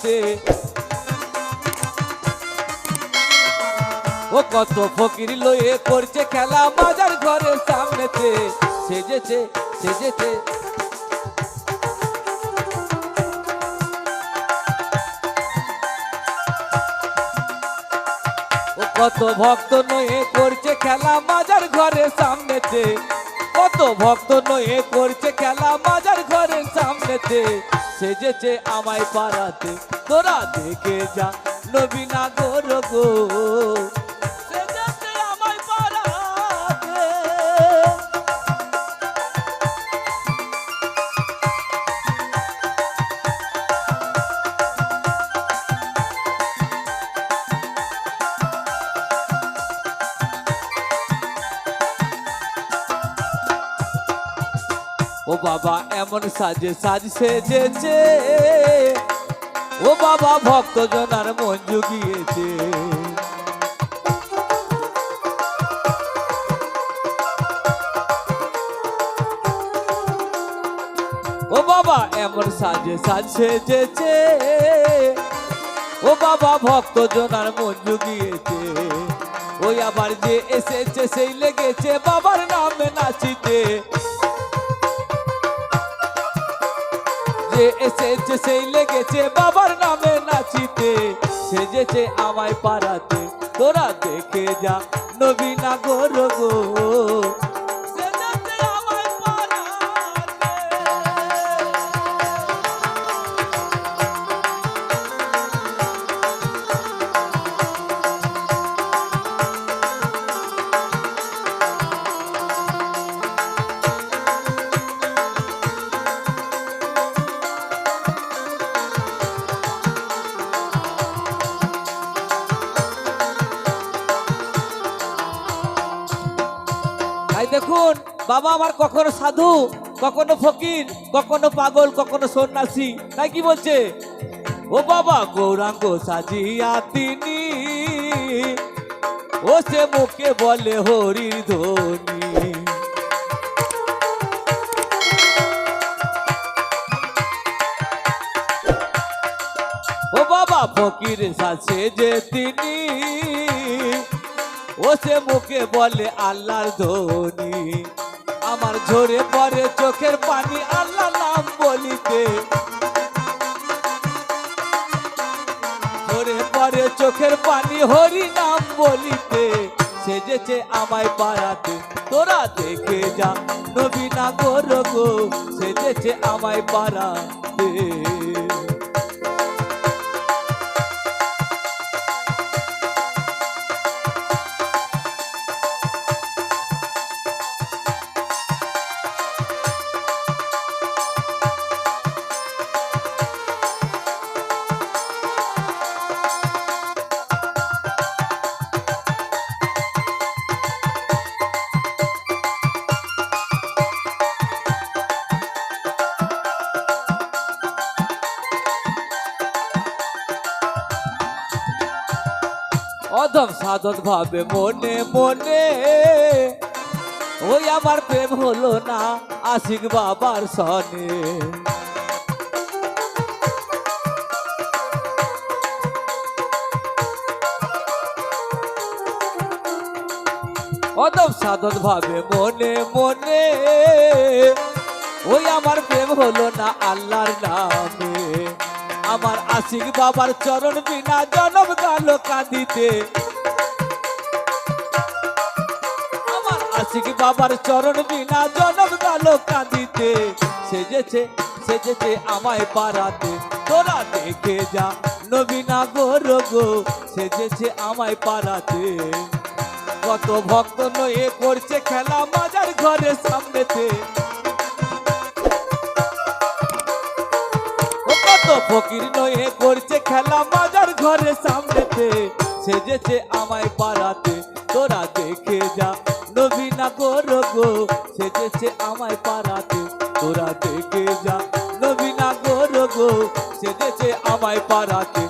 সামনেতে ও কত ফকির লয়ে করছে খেলা বাজার ঘরের সামনেতে। সেজেছে সেজেছে। কত ভক্ত নয়ে করছে খেলা মাজার ঘরের সামনেতে। কত ভক্ত নয়ে করছে খেলা মাজার ঘরের সামনেতে। সেজেছে আমায় পাড়াতে। তোরা দেখে যা নবীনা গো। ও বাবা, এমন সাজে সাজ সেজেছে। ও বাবা ভক্ত জনার মন জুগিয়েছে। ও বাবা, এমন সাজে সাজ সেজেছে। ও বাবা ভক্ত জনার মন জুগিয়েছে। ওই আবার যে এসেছে, সেই লেগেছে। বাবার নামে নাচিতে। যে এসেছে, সেই লেগেছে বাবার নামে নাচিতে। সেজেছে আমায় পাড়াতে, তোরা দেখে যা, নবীনা গো দেখুন, বাবা আমার কখনো সাধু, কখনো ফকির, কখনো পাগল, কখনো সন্ন্যাসী। তাই কি বলছে? ও বাবা, গৌরাঙ্গ সাজিয়া তিনি, ও সে মুখে বলে হরির ধ্বনি। ও বাবা, ফকির সাজে যে তিনি ও সে মুখে বলে আল্লাহর ধ্বনি। আমার ঝরে পড়ে চোখের পানি আল্লাহ নাম বলিতে। ঝরে পরে চোখের পানি হরি নাম বলিতে। সেজেছে আমায় পাড়াতে, তোরা দেখে যা। নবীনা গো সেজেছে আমায় পাড়াতে। অধম সাধন ভাবে মনে মনে। ওই আমার প্রেম হলো না আশিক বাবার সনে। অধম সাধন ভাবে মনে মনে। ওই আমার প্রেম হলো না আল্লাহর নামে। আমার আশিক বাবার চরণ বিনা জনম গেল কাঁদিতে। আমার আশিক বাবার চরণ বিনা জনম গেল কাঁদিতে। সেজেছে সেজেছে আমায় পারাতে তোরা দেখে যা নবীনা গোর গো সেজেছে আমায় পারাতে কত ভক্ত নয়ে করছে খেলা মাজার ঘরের সামনেতে। ফকির নয়ে করছে খেলা মাজার ঘরে সামনেতে। সেজেছে আমায় পাড়াতে, তোরা দেখে যা নবীনা গোর গো সেজেছে আমায় পাড়াতে, তোরা দেখে যা নবীনা গোর গো সেজেছে আমায় পাড়াতে